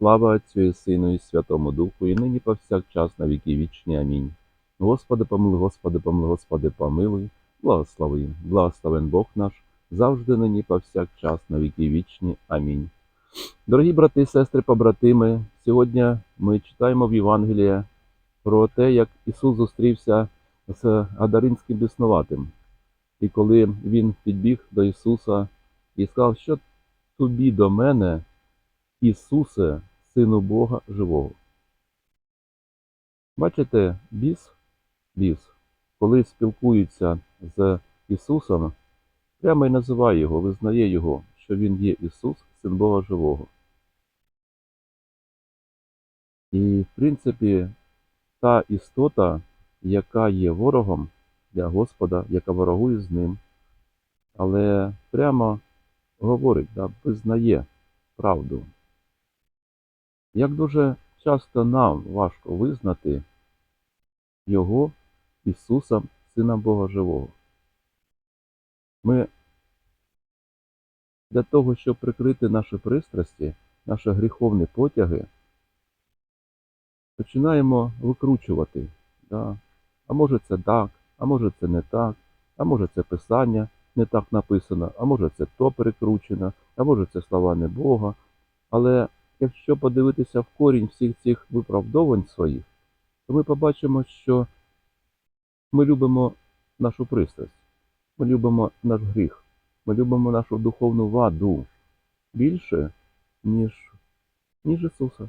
Слава Отцю і Сину і Святому Духу, і нині повсякчас на віки вічні. Амінь. Господи помилуй, Господи помилуй, Господи помилуй, благослови, благословен Бог наш, завжди нині повсякчас на віки вічні. Амінь. Дорогі брати сестри, побратими, сьогодні ми читаємо в Євангелії про те, як Ісус зустрівся з Гадаринським біснуватим. І коли він підбіг до Ісуса і сказав, що тобі до мене, Ісусе, Сину Бога живого. Бачите, біс, біс, коли спілкується з Ісусом, прямо й називає його, визнає його, що Він є Ісус, Син Бога живого. І, в принципі, та істота, яка є ворогом для Господа, яка ворогує з ним, але прямо говорить, да, визнає правду. Як дуже часто нам важко визнати Його Ісуса, Сина Бога Живого. Ми для того, щоб прикрити наші пристрасті, наші гріховні потяги, починаємо викручувати. Да? А може це так, а може це не так, а може це писання не так написано, а може це то перекручено, а може це слова не Бога. Але якщо подивитися в корінь всіх цих виправдовань своїх, то ми побачимо, що ми любимо нашу пристрасть, ми любимо наш гріх, ми любимо нашу духовну ваду більше, ніж, ніж Ісуса,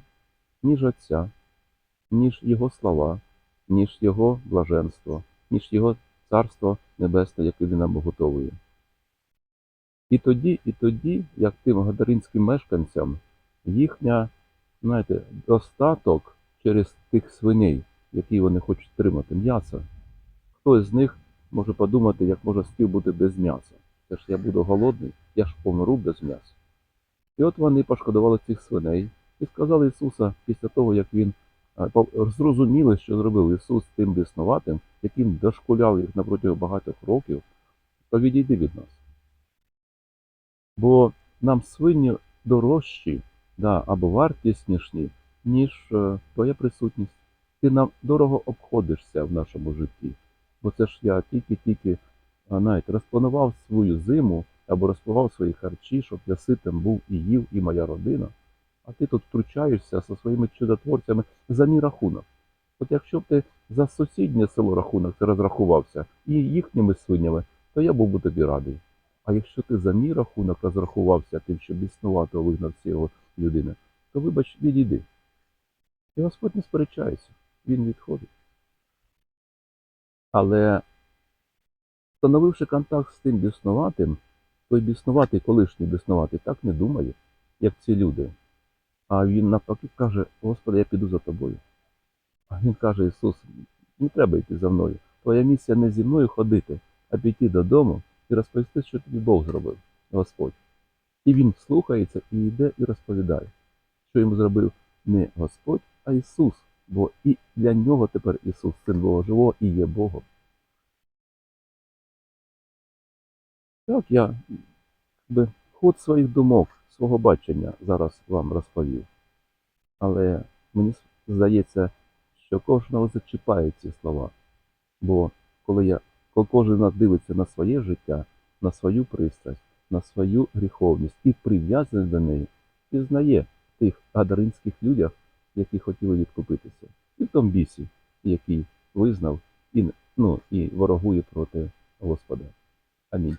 ніж Отця, ніж Його слова, ніж Його блаженство, ніж Його Царство Небесне, яке Він нам готовує. І тоді, і тоді, як тим гадаринським мешканцям, їхня, знаєте, достаток через тих свиней, які вони хочуть тримати, м'ясо. Хто з них може подумати, як може стіл бути без м'яса? Це ж я буду голодний, я ж помру без м'яса. І от вони пошкодували цих свиней і сказали Ісуса після того, як він зрозуміли, що зробив Ісус тим біснуватим, яким дошкуляв їх на протягом багатьох років, то відійди від нас. Бо нам свині дорожчі да, або вартісніші, ніж е, твоя присутність. Ти нам дорого обходишся в нашому житті. Бо це ж я тільки-тільки а, навіть розпланував свою зиму або розпланував свої харчі, щоб я ситим був і їв, і моя родина. А ти тут втручаєшся зі своїми чудотворцями за мій рахунок. От якщо б ти за сусіднє село рахунок розрахувався і їхніми свинями, то я був би тобі радий. А якщо ти за мій рахунок розрахувався тим, що біснувато вигнав цього людини, то вибач, відійди. І Господь не сперечається, він відходить. Але встановивши контакт з тим біснуватим, той біснуватий, колишній біснуватий, так не думає, як ці люди. А він навпаки каже: Господи, я піду за тобою. А він каже: Ісус, не треба йти за мною. Твоя місія не зі мною ходити, а піти додому і розповісти, що тобі Бог зробив, Господь. І він слухається і йде і розповідає, що йому зробив не Господь, а Ісус, бо і для нього тепер Ісус, Син Бога Живого, і є Богом. Так, я ход своїх думок, свого бачення зараз вам розповів. Але мені здається, що кожного зачіпають ці слова. Бо коли я коли кожен дивиться на своє життя, на свою пристрасть, на свою гріховність і прив'язаний до неї, пізнає тих гадаринських людях, які хотіли відкупитися, і в тому бісі, який визнав і, ну, і ворогує проти Господа. Амінь.